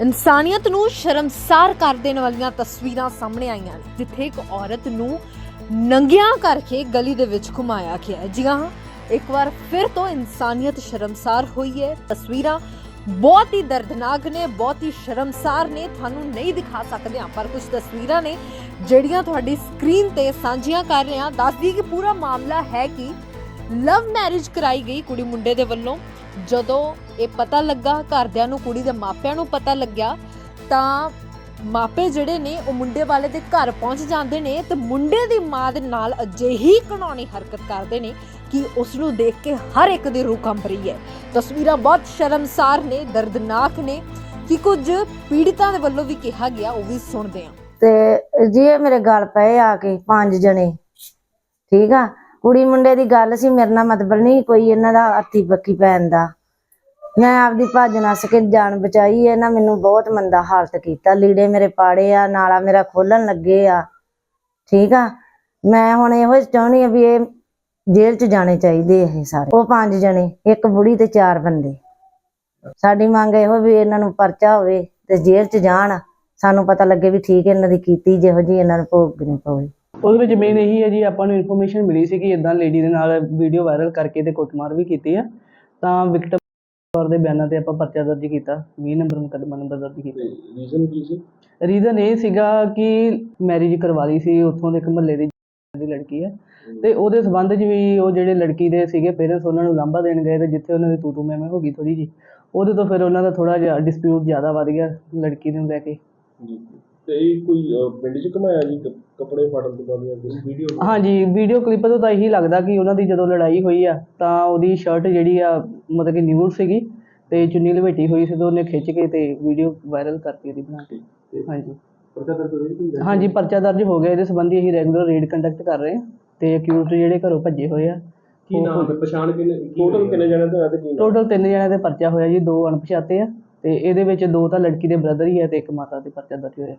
ਇਨਸਾਨੀਅਤ ਨੂੰ ਸ਼ਰਮਸਾਰ ਕਰ ਦੇਣ ਵਾਲੀਆਂ ਤਸਵੀਰਾਂ ਸਾਹਮਣੇ ਆਈਆਂ ਜਿੱਥੇ ਇੱਕ ਔਰਤ ਨੂੰ ਨੰਗਿਆਂ ਕਰਕੇ ਗਲੀ ਦੇ ਵਿੱਚ ਘੁਮਾਇਆ ਗਿਆ ਜੀ ਹਾਂ, ਇੱਕ ਵਾਰ ਫਿਰ ਤੋਂ ਇਨਸਾਨੀਅਤ ਸ਼ਰਮਸਾਰ ਹੋਈ ਹੈ। ਤਸਵੀਰਾਂ ਬਹੁਤ ਹੀ ਦਰਦਨਾਕ ਨੇ, ਬਹੁਤ ਹੀ ਸ਼ਰਮਸਾਰ ਨੇ, ਤੁਹਾਨੂੰ ਨਹੀਂ ਦਿਖਾ ਸਕਦੇ ਹਾਂ ਪਰ ਕੁਝ ਤਸਵੀਰਾਂ ਨੇ ਜਿਹੜੀਆਂ ਤੁਹਾਡੀ ਸਕਰੀਨ ਤੇ ਸਾਂਝੀਆਂ ਕਰ ਰਹੇ ਹਾਂ। ਦੱਸਦੀ ਕਿ ਪੂਰਾ ਮਾਮਲਾ ਹੈ ਕਿ ਲਵ ਮੈਰਿਜ ਕਰਾਈ ਗਈ ਕੁੜੀ ਮੁੰਡੇ ਦੇ ਵੱਲੋਂ। ਜਦੋਂ ਇਹ ਪਤਾ ਲੱਗਾ, ਘਰਦਿਆਂ ਨੂੰ, ਕੁੜੀ ਦੇ ਮਾਪਿਆਂ ਨੂੰ ਪਤਾ ਲੱਗਿਆ, ਤਾਂ ਮਾਪੇ ਜਿਹੜੇ ਨੇ, ਉਹ ਮੁੰਡੇ ਵਾਲੇ ਦੇ ਘਰ ਪਹੁੰਚ ਜਾਂਦੇ ਨੇ ਤੇ ਮੁੰਡੇ ਦੀ ਮਾਂ ਦੇ ਨਾਲ ਅਜਿਹੀ ਘਿਨੌਣੀ ਹਰਕਤ ਕਰਦੇ ਨੇ ਕਿ ਉਸ ਨੂੰ ਦੇਖ ਕੇ ਹਰ ਇੱਕ ਦੀ ਰੂਹ ਕੰਬ ਰਹੀ ਹੈ। ਤਸਵੀਰਾਂ ਬਹੁਤ ਸ਼ਰਮਸਾਰ ਨੇ, ਦਰਦਨਾਕ ਨੇ, ਕਿ ਕੁਝ ਪੀੜਤਾਂ ਦੇ ਵੱਲੋਂ ਵੀ ਕਿਹਾ ਗਿਆ, ਉਹ ਵੀ ਸੁਣਦੇ ਹਾਂ। ਤੇ ਜੀ ਇਹ ਮੇਰੇ ਗੱਲ ਪਏ ਆ ਕੇ, ਪੰਜ ਜਣੇ। ਠੀਕ ਆ? ਕੁੜੀ ਮੁੰਡੇ ਦੀ ਗੱਲ ਸੀ, ਮੇਰੇ ਨਾਲ ਮਤਲਬ ਨਹੀਂ ਕੋਈ ਇਹਨਾਂ ਦਾ ਹੱਥੀ ਬੱਕੀ ਪੈਣ ਦਾ। ਮੈਂ ਆਪਦੀ ਭੱਜ ਨੱਸ ਕੇ ਜਾਨ ਬਚਾਈ ਇਹਨਾਂ ਮੈਨੂੰ ਬਹੁਤ ਮੰਦਾ ਹਾਲਤ ਕੀਤਾ। ਲੀੜੇ ਮੇਰੇ ਪਾੜੇ ਆ, ਨਾਲਾ ਮੇਰਾ ਖੋਲਣ ਲੱਗੇ ਆ। ਠੀਕ ਆ? ਮੈਂ ਹੁਣ ਇਹੋ ਚਾਹੁੰਦੀ ਆ ਵੀ ਇਹ ਜੇਲ੍ਹ 'ਚ ਜਾਣੇ ਚਾਹੀਦੇ ਇਹ ਸਾਰੇ। ਉਹ ਪੰਜ ਜਣੇ, ਇੱਕ ਬੁੜੀ ਤੇ ਚਾਰ ਬੰਦੇ। ਸਾਡੀ ਮੰਗ ਇਹੋ ਵੀ ਇਹਨਾਂ ਨੂੰ ਪਰਚਾ ਹੋਵੇ ਤੇ ਜੇਲ੍ਹ 'ਚ ਜਾਣ। ਸਾਨੂੰ ਪਤਾ ਲੱਗੇ ਵੀ ਠੀਕ ਇਹਨਾਂ ਦੀ ਕੀਤੀ, ਜਿਹੋ ਜੀ ਇਹਨਾਂ ਨੂੰ ਭੋਗਣੀ ਪਵੇ ਉਹਦੇ ਵਿੱਚ ਮੇਨ ਇਹੀ ਹੈ ਜੀ ਆਪਾਂ ਨੂੰ ਇਨਫੋਰਮੇਸ਼ਨ ਮਿਲੀ ਸੀ ਕਿ ਇਦਾਂ ਲੇਡੀ ਦੇ ਨਾਲ ਵੀਡੀਓ ਵਾਇਰਲ ਕਰਕੇ ਤੇ ਕੁੱਟਮਾਰ ਵੀ ਕੀਤੀ ਆ। ਤਾਂ ਵਿਕਟਮ ਕੌਰ ਦੇ ਬਿਆਨਾਂ ਤੇ ਆਪਾਂ ਪਰਚਾ ਦਰਜ ਕੀਤਾ 20 ਨੰਬਰ ਮੁਕੱਦਮਾ ਨੰਬਰ ਦਰਜ ਕੀਤਾ। ਰੀਜ਼ਨ ਕੀ ਸੀ? ਰੀਜ਼ਨ ਇਹ ਸੀਗਾ ਕਿ ਮੈਰਿਜ ਕਰਵਾ ਲਈ ਸੀ ਉੱਥੋਂ ਦੇ ਇੱਕ ਮਹੱਲੇ ਦੀ ਦੀ ਲੜਕੀ ਹੈ। ਤੇ ਉਹਦੇ ਸਬੰਧ 'ਚ ਵੀ ਉਹ ਜਿਹੜੇ ਲੜਕੀ ਦੇ ਸੀਗੇ ਪੇਰੈਂਟਸ ਉਹਨਾਂ ਨੂੰ ਲਾਂਭਾ ਦੇਣ ਗਏ ਤੇ ਜਿੱਥੇ ਉਹਨਾਂ ਦੀ ਤੂ ਤੂ ਮੈਂ ਮੈਂ ਹੋ ਗਈ ਥੋੜੀ ਜੀ ਉਹਦੇ ਤੋਂ ਫਿਰ ਉਹਨਾਂ ਦਾ ਥੋੜਾ ਜਿਹਾ ਡਿਸਪਿਊਟ ਜ਼ਿਆਦਾ ਵੱਧ ਗਿਆ ਲੜਕੀ ਨੂੰ ਲੈ ਕੇ। ਜੀ। ਤੇ ਇਹ ਕੋਈ ਅਹ, ਪਿੰਡ 'ਚ ਘਮਾਇਆ ਜੀ ਕ- ਕੱਪੜੇ ਫਾੜਨ ਤੋਂ ਬਾਅਦ ਜਾਂ ਕੁਝ ਵੀਡੀਓ ਹਾਂਜੀ ਵੀਡੀਓ ਕਲਿੱਪ ਤੋਂ ਤਾਂ ਇਹੀ ਲੱਗਦਾ ਕਿ ਉਹਨਾਂ ਦੀ ਜਦੋਂ ਲੜਾਈ ਹੋਈ ਆ ਤਾਂ ਉਹਦੀ ਸ਼ਰਟ ਜਿਹੜੀ ਆ ਮਤਲਬ ਕਿ ਨਿਊਡ ਸੀਗੀ ਤੇ ਚੁੰਨੀ ਲਪੇਟੀ ਹੋਈ ਸੀ ਤੇ ਉਹਨੇ ਖਿੱਚ ਕੇ ਤੇ ਵੀਡੀਓ ਵਾਇਰਲ ਕਰਤੀ ਉਹਦੀ ਬਣਾ ਕੇ। ਹਾਂਜੀ। ਪਰਚਾ ਦਰਜ ਹੋਈ ਕੋਈ? ਹਾਂਜੀ ਪਰਚਾ ਦਰਜ ਹੋ ਗਿਆ। ਇਹਦੇ ਸੰਬੰਧੀ ਅਸੀਂ ਰੈਗੂਲਰ ਰੇਡ ਕੰਡਕਟ ਕਰ ਰਹੇ ਹਾਂ ਤੇ ਅਕਿਊਜ਼ਡ ਜਿਹੜੇ ਘਰੋਂ ਭੱਜੇ ਹੋਏ ਆ ਕੀ ਨਾਮ ਹੈ? ਪਛਾਣ ਕਿੰਨੇ ਟੋਟਲ ਕਿੰਨੇ ਜਣੇ ਤੋਂ ਹੈ ਤੇ ਕੀ ਨਾਮ? ਟੋਟਲ ਤਿੰਨ ਜਣਿਆਂ ਦੇ ਪਰਚਾ ਹੋਇਆ ਜੀ ਦੋ ਅਣਪਛਾਤੇ ਆ ਤੇ ਇਹਦੇ ਵਿੱਚ ਦੋ ਤਾਂ ਲੜਕੀ ਦੇ ਬ੍ਰਦਰ ਹੀ ਆ ਤੇ ਇੱਕ ਮਾਤਾ ਦੇ ਪਰਚਾ ਦਰਜ ਹੋਇਆ।